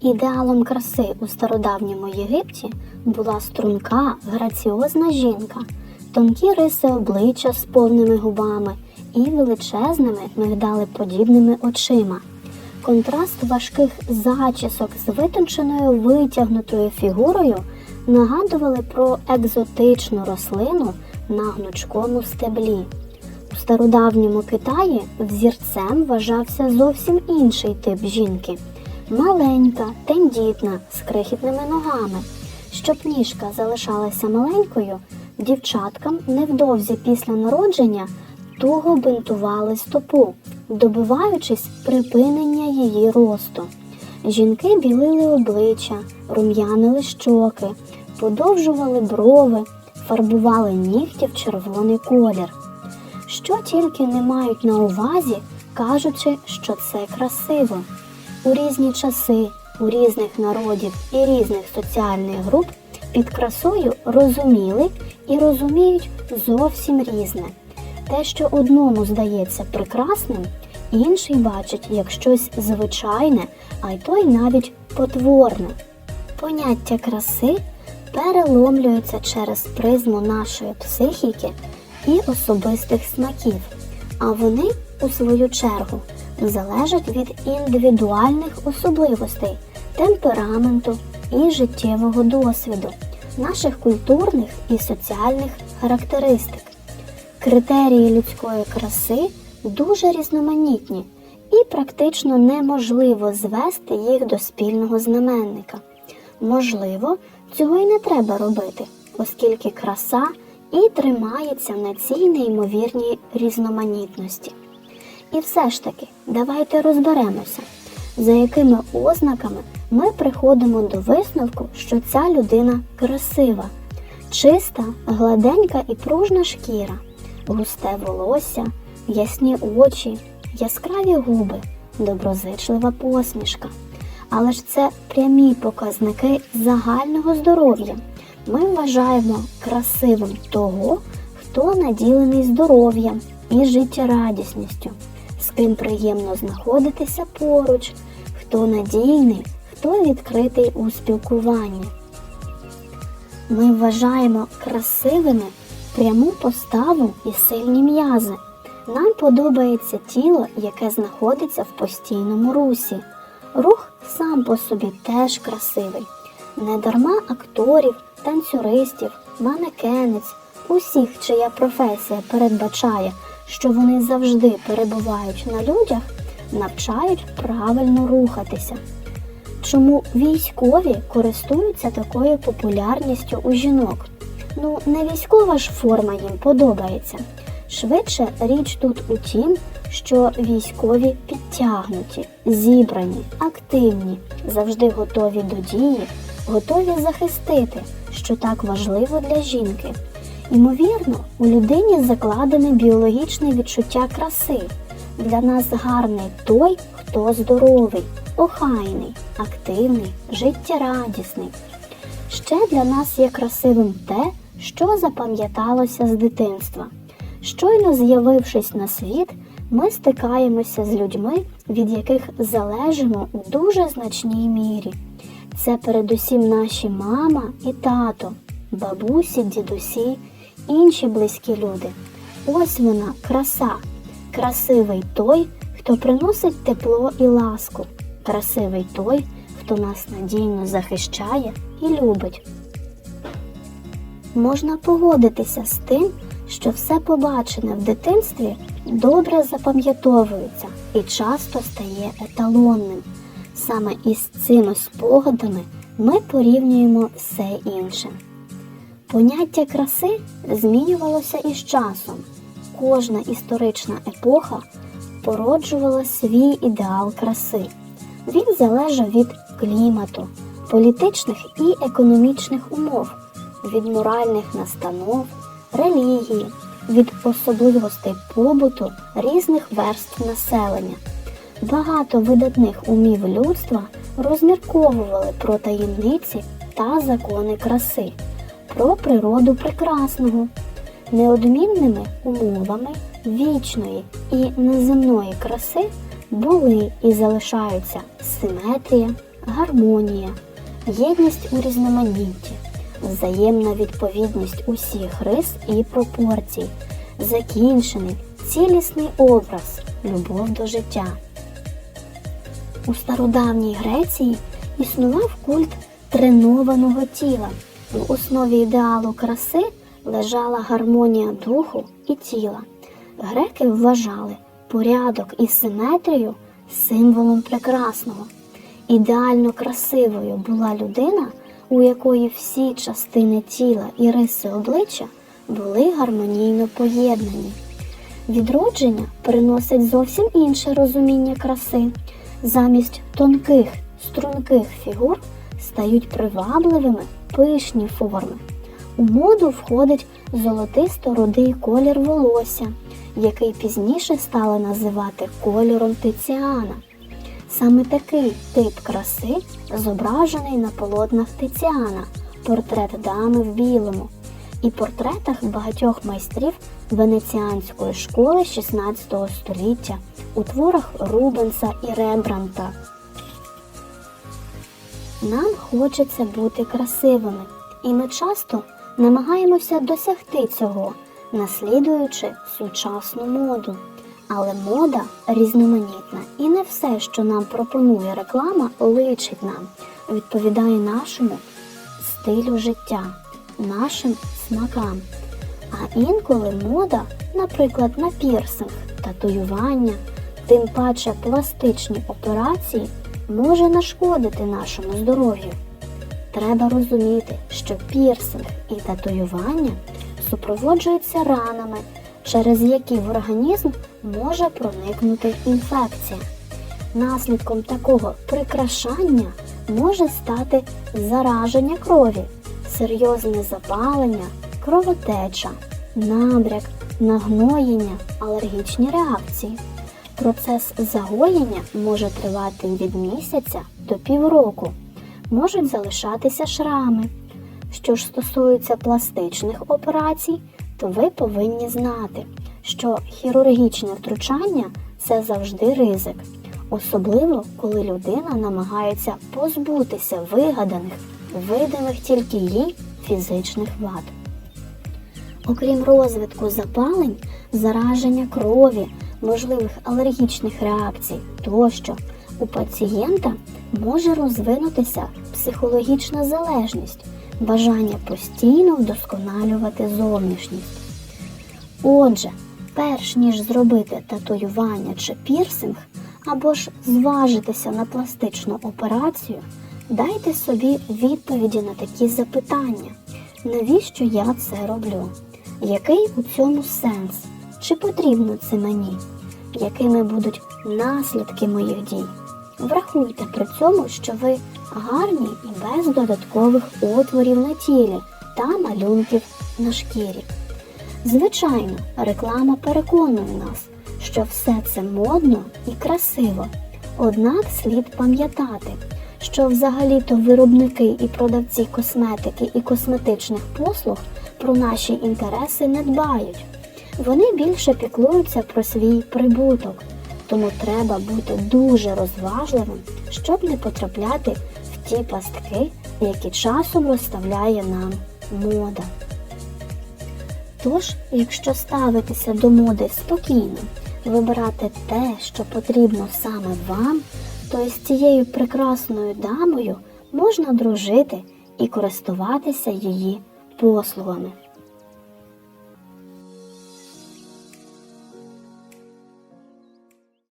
Ідеалом краси у стародавньому Єгипті була струнка, граціозна жінка, тонкі риси обличчя з повними губами і величезними мигдалеподібними очима. Контраст важких зачісок з витонченою витягнутою фігурою нагадували про екзотичну рослину на гнучкому стеблі. У стародавньому Китаї взірцем вважався зовсім інший тип жінки маленька, тендітна, з крихітними ногами. Щоб ніжка залишалася маленькою, дівчаткам невдовзі після народження туго бинтували стопу, добиваючись припинення її росту. Жінки білили обличчя, рум'янили щоки, подовжували брови, фарбували нігті в червоний колір. Що тільки не мають на увазі, кажучи, що це красиво. У різні часи, у різних народів і різних соціальних груп під красою розуміли і розуміють зовсім різне. Те, що одному здається прекрасним, інший бачить як щось звичайне, а й той навіть потворне. Поняття краси переломлюються через призму нашої психіки і особистих смаків, а вони, у свою чергу, залежать від індивідуальних особливостей, темпераменту і життєвого досвіду, наших культурних і соціальних характеристик. Критерії людської краси дуже різноманітні і практично неможливо звести їх до спільного знаменника. Можливо, цього й не треба робити, оскільки краса і тримається на цій неймовірній різноманітності. І все ж таки, давайте розберемося, за якими ознаками ми приходимо до висновку, що ця людина красива, чиста, гладенька і пружна шкіра, густе волосся, ясні очі, яскраві губи, доброзичлива посмішка. Але ж це прямі показники загального здоров'я. Ми вважаємо красивим того, хто наділений здоров'ям і життєрадісністю, ким приємно знаходитися поруч, хто надійний, хто відкритий у спілкуванні. Ми вважаємо красивими пряму поставу і сильні м'язи. Нам подобається тіло, яке знаходиться в постійному русі. Рух сам по собі теж красивий. Недарма акторів, танцюристів, манекенець, усіх, чия професія передбачає, що вони завжди перебувають на людях, навчають правильно рухатися. Чому військові користуються такою популярністю у жінок? Ну, не військова ж форма їм подобається. Швидше річ тут у тім, що військові підтягнуті, зібрані, активні, завжди готові до дії, готові захистити, що так важливо для жінки. Ймовірно, у людині закладене біологічне відчуття краси. Для нас гарний той, хто здоровий, охайний, активний, життєрадісний. Ще для нас є красивим те, що запам'яталося з дитинства. Щойно з'явившись на світ, ми стикаємося з людьми, від яких залежимо у дуже значній мірі. Це передусім наші мама і тато, бабусі, дідусі, інші близькі люди. Ось вона, краса, красивий той, хто приносить тепло і ласку, красивий той, хто нас надійно захищає і любить. Можна погодитися з тим, що все побачене в дитинстві добре запам'ятовується і часто стає еталонним. Саме із цими спогадами ми порівнюємо все інше. Поняття краси змінювалося із часом. Кожна історична епоха породжувала свій ідеал краси. Він залежав від клімату, політичних і економічних умов, від моральних настанов, релігії, від особливостей побуту різних верств населення. Багато видатних умів людства розмірковували про таємниці та закони краси, про природу прекрасного. Неодмінними умовами вічної і неземної краси були і залишаються симетрія, гармонія, єдність у різноманітті, взаємна відповідність усіх рис і пропорцій, закінчений, цілісний образ, любов до життя. У стародавній Греції існував культ тренованого тіла. В основі ідеалу краси лежала гармонія духу і тіла. Греки вважали порядок і симетрію символом прекрасного. Ідеально красивою була людина, у якої всі частини тіла і риси обличчя були гармонійно поєднані. Відродження приносить зовсім інше розуміння краси. Замість тонких, струнких фігур стають привабливими пишні форми. У моду входить золотисто-рудий колір волосся, який пізніше стали називати кольором Тиціана. Саме такий тип краси зображений на полотнах Тиціана, портрет дами в білому, і портретах багатьох майстрів венеціанської школи 16 століття у творах Рубенса і Рембранта. Нам хочеться бути красивими, і ми часто намагаємося досягти цього, наслідуючи сучасну моду. Але мода різноманітна, і не все, що нам пропонує реклама, личить нам, відповідає нашому стилю життя, нашим смакам. А інколи мода, наприклад, на пірсинг, татуювання, тим паче пластичні операції, може нашкодити нашому здоров'ю. Треба розуміти, що пірсинг і татуювання супроводжуються ранами, через які в організм може проникнути інфекція. Наслідком такого прикрашання може стати зараження крові, серйозне запалення, кровотеча, набряк, нагноєння, алергічні реакції. Процес загоєння може тривати від місяця до півроку. Можуть залишатися шрами. Що ж стосується пластичних операцій, то ви повинні знати, що хірургічне втручання це завжди ризик, особливо коли людина намагається позбутися вигаданих, видимих тільки їй фізичних вад. Окрім розвитку запалень, зараження крові, можливих алергічних реакцій тощо, у пацієнта може розвинутися психологічна залежність, бажання постійно вдосконалювати зовнішність. Отже, перш ніж зробити татуювання чи пірсинг, або ж зважитися на пластичну операцію, дайте собі відповіді на такі запитання. Навіщо я це роблю? Який у цьому сенс? Чи потрібно це мені? Якими будуть наслідки моїх дій? Врахуйте при цьому, що ви гарні і без додаткових отворів на тілі та малюнків на шкірі. Звичайно, реклама переконує нас, що все це модно і красиво. Однак слід пам'ятати, що взагалі-то виробники і продавці косметики і косметичних послуг про наші інтереси не дбають. Вони більше піклуються про свій прибуток, тому треба бути дуже розважливим, щоб не потрапляти в ті пастки, які часом розставляє нам мода. Тож, якщо ставитися до моди спокійно, вибирати те, що потрібно саме вам, то із цією прекрасною дамою можна дружити і користуватися її послугами.